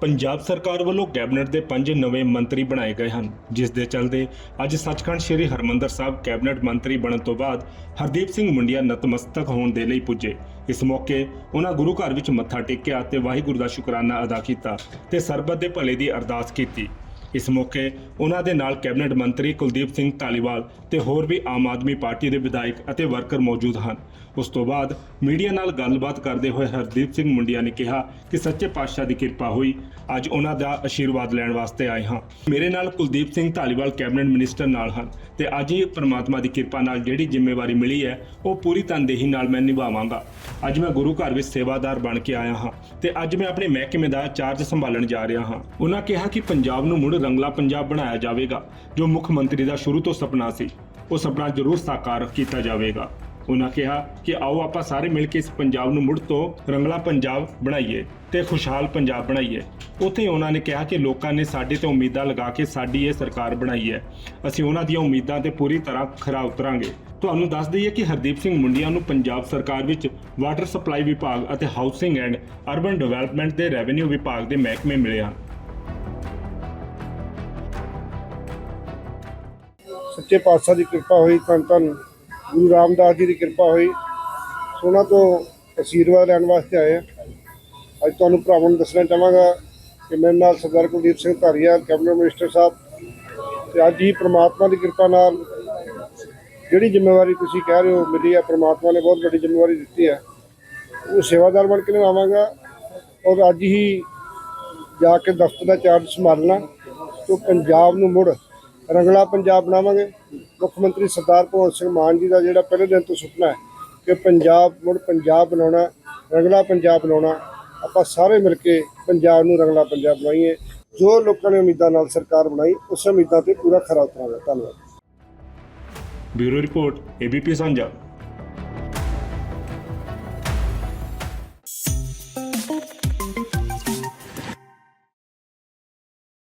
ਪੰਜਾਬ ਸਰਕਾਰ ਵੱਲੋਂ ਕੈਬਨਿਟ ਦੇ ਪੰਜ ਨਵੇਂ ਮੰਤਰੀ ਬਣਾਏ ਗਏ ਹਨ, ਜਿਸ ਦੇ ਚੱਲਦੇ ਅੱਜ ਸੱਚਖੰਡ ਸ੍ਰੀ ਹਰਮੰਦਰ ਸਾਹਿਬ ਕੈਬਨਿਟ ਮੰਤਰੀ ਬਣਨ ਤੋਂ ਬਾਅਦ ਹਰਦੀਪ ਸਿੰਘ ਮੁੰਡੀਆ ਨਤਮਸਤਕ ਹੋਣ ਦੇ ਲਈ ਪੁੱਜੇ। ਇਸ ਮੌਕੇ ਉਹਨਾਂ ਗੁਰੂ ਘਰ ਵਿੱਚ ਮੱਥਾ ਟੇਕਿਆ ਤੇ ਵਾਹਿਗੁਰੂ ਦਾ ਸ਼ੁਕਰਾਨਾ ਅਦਾ ਕੀਤਾ ਤੇ ਸਰਬੱਤ ਦੇ ਭਲੇ ਦੀ ਅਰਦਾਸ ਕੀਤੀ। ਇਸ ਮੌਕੇ ਉਹਨਾਂ ਦੇ ਨਾਲ ਕੈਬਨਿਟ ਮੰਤਰੀ ਕੁਲਦੀਪ ਸਿੰਘ ਧਾਲੀਵਾਲ ਤੇ ਹੋਰ ਵੀ ਆਮ ਆਦਮੀ ਪਾਰਟੀ ਦੇ ਵਿਧਾਇਕ ਅਤੇ ਵਰਕਰ ਮੌਜੂਦ ਹਨ। ਉਸ ਤੋਂ ਬਾਅਦ ਮੀਡੀਆ ਨਾਲ ਗੱਲਬਾਤ ਕਰਦੇ ਹੋਏ ਹਰਦੀਪ ਸਿੰਘ ਮੁੰਡੀਆ ਨੇ ਕਿਹਾ ਕਿ ਸੱਚੇ ਪਾਤਸ਼ਾਹ ਦੀ ਕਿਰਪਾ ਹੋਈ, ਅੱਜ ਉਹਨਾਂ ਦਾ ਆਸ਼ੀਰਵਾਦ ਲੈਣ ਵਾਸਤੇ ਆਏ ਹਾਂ। ਮੇਰੇ ਨਾਲ ਕੁਲਦੀਪ ਸਿੰਘ ਧਾਲੀਵਾਲ ਕੈਬਨਿਟ ਮਿਨਿਸਟਰ ਨਾਲ ਹਨ ਤੇ ਅੱਜ ਹੀ ਪ੍ਰਮਾਤਮਾ ਦੀ ਕਿਰਪਾ ਨਾਲ ਜਿਹੜੀ ਜ਼ਿੰਮੇਵਾਰੀ ਮਿਲੀ ਹੈ, ਉਹ ਪੂਰੀ ਤਨਦੇਹੀ ਨਾਲ ਮੈਂ ਨਿਭਾਵਾਂਗਾ। ਅੱਜ ਮੈਂ ਗੁਰੂ ਘਰ ਵਿੱਚ ਸੇਵਾਦਾਰ ਬਣ ਕੇ ਆਇਆ ਹਾਂ ਤੇ ਅੱਜ ਮੈਂ ਆਪਣੇ ਮਹਿਕਮੇ ਦਾ ਚਾਰਜ ਸੰਭਾਲਣ ਜਾ ਰਿਹਾ ਹਾਂ। ਉਹਨਾਂ ਕਿਹਾ ਕਿ ਪੰਜਾਬ ਨੂੰ ਮੁੜ ਰੰਗਲਾ ਪੰਜਾਬ ਬਣਾਇਆ ਜਾਵੇਗਾ, ਜੋ ਮੁੱਖ ਮੰਤਰੀ ਦਾ ਸ਼ੁਰੂ ਤੋਂ ਸੁਪਨਾ ਸੀ। ਉਹ ਸੁਪਨਾ ਜ਼ਰੂਰ ਸਾਕਾਰ ਕੀਤਾ ਜਾਵੇਗਾ। ਉਹਨਾਂ ਕਿਹਾ ਕਿ ਆਓ ਆਪਾਂ ਸਾਰੇ ਮਿਲ ਕੇ ਇਸ ਪੰਜਾਬ ਨੂੰ ਮੁੜ ਤੋਂ ਰੰਗਲਾ ਪੰਜਾਬ ਬਣਾਈਏ ਤੇ ਖੁਸ਼ਹਾਲ ਪੰਜਾਬ ਬਣਾਈਏ। ਉੱਥੇ ਉਹਨਾਂ ਨੇ ਕਿਹਾ ਕਿ ਲੋਕਾਂ ਨੇ ਸਾਡੇ ਤੇ ਉਮੀਦਾਂ ਲਗਾ ਕੇ ਸਾਡੀ ਇਹ ਸਰਕਾਰ ਬਣਾਈ ਹੈ। ਅਸੀਂ ਉਹਨਾਂ ਦੀਆਂ ਉਮੀਦਾਂ ਤੇ ਪੂਰੀ ਤਰ੍ਹਾਂ ਖਰਾ ਉਤਰਾਂਗੇ। ਤੁਹਾਨੂੰ ਦੱਸ ਦਈਏ ਕਿ ਹਰਦੀਪ ਸਿੰਘ ਮੁੰਡੀਆਂ ਨੂੰ ਪੰਜਾਬ ਸਰਕਾਰ ਵਿੱਚ ਵਾਟਰ ਸਪਲਾਈ ਵਿਭਾਗ ਅਤੇ ਹਾਊਸਿੰਗ ਐਂਡ ਅਰਬਨ ਡਿਵੈਲਪਮੈਂਟ ਦੇ ਰੈਵਨਿਊ ਵਿਭਾਗ ਦੇ ਮਹਿਕਮੇ ਮਿਲੇ ਹਨ। ਸੱਚੇ ਪਾਤਸ਼ਾਹ ਦੀ ਕਿਰਪਾ ਹੋਈ ਧੰਨ ਧੰਨ ਗੁਰੂ ਰਾਮਦਾਸ ਜੀ ਦੀ ਕਿਰਪਾ ਹੋਈ। ਉਹਨਾਂ ਤੋਂ ਅਸ਼ੀਰਵਾਦ ਲੈਣ ਵਾਸਤੇ ਆਏ ਹਾਂ। ਅੱਜ ਤੁਹਾਨੂੰ ਭਰਾਵਾਂ ਨੂੰ ਦੱਸਣਾ ਚਾਹਾਂਗਾ ਕਿ ਮੇਰੇ ਨਾਲ ਸਰਦਾਰ ਕੁਲਦੀਪ ਸਿੰਘ ਧਾਰੀਆ, ਕੈਬਨਿਟ ਮਿਨਿਸਟਰ ਸਾਹਿਬ ਤੇ ਅੱਜ ਹੀ ਪ੍ਰਮਾਤਮਾ ਦੀ ਕਿਰਪਾ ਨਾਲ ਜਿਹੜੀ ਜ਼ਿੰਮੇਵਾਰੀ ਤੁਸੀਂ ਕਹਿ ਰਹੇ ਹੋ ਮਿਲੀ ਹੈ ਪ੍ਰਮਾਤਮਾ ਨੇ ਬਹੁਤ ਵੱਡੀ ਜ਼ਿੰਮੇਵਾਰੀ ਦਿੱਤੀ ਹੈ। ਉਹ ਸੇਵਾਦਾਰ ਬਣ ਕੇ ਨਿਭਾਵਾਂਗਾ ਔਰ ਅੱਜ ਹੀ ਜਾ ਕੇ ਦਫ਼ਤਰ ਦਾ ਚਾਰਜ ਸੰਭਾਲਣਾ ਤੋਂ ਪੰਜਾਬ ਨੂੰ ਮੁੜ ਰੰਗਲਾ ਪੰਜਾਬ ਬਣਾਵਾਂਗੇ। ਮੁੱਖ ਮੰਤਰੀ ਸਰਦਾਰ ਭਗਵੰਤ ਸਿੰਘ ਮਾਨ ਜੀ ਦਾ ਜਿਹੜਾ ਪਹਿਲੇ ਦਿਨ ਤੋਂ ਸੁਪਨਾ ਹੈ ਕਿ ਪੰਜਾਬ, ਮੁੜ ਪੰਜਾਬ ਬਣਾਉਣਾ ਰੰਗਲਾ ਪੰਜਾਬ ਬਣਾਉਣਾ। ਆਪਾਂ ਸਾਰੇ ਮਿਲ ਕੇ ਪੰਜਾਬ ਨੂੰ ਰੰਗਲਾ ਪੰਜਾਬ ਬਣਾਈਏ। ਜੋ ਲੋਕਾਂ ਨੇ ਉਮੀਦਾਂ ਨਾਲ ਸਰਕਾਰ ਬਣਾਈ, ਉਸ ਉਮੀਦਾਂ ਤੇ ਪੂਰਾ ਖਰਾ ਉਤਰਾਂਗੇ। ਧੰਨਵਾਦ। ਬਿਊਰੋ ਰਿਪੋਰਟ, ਏਬੀਪੀ ਸਾਂਝਾ।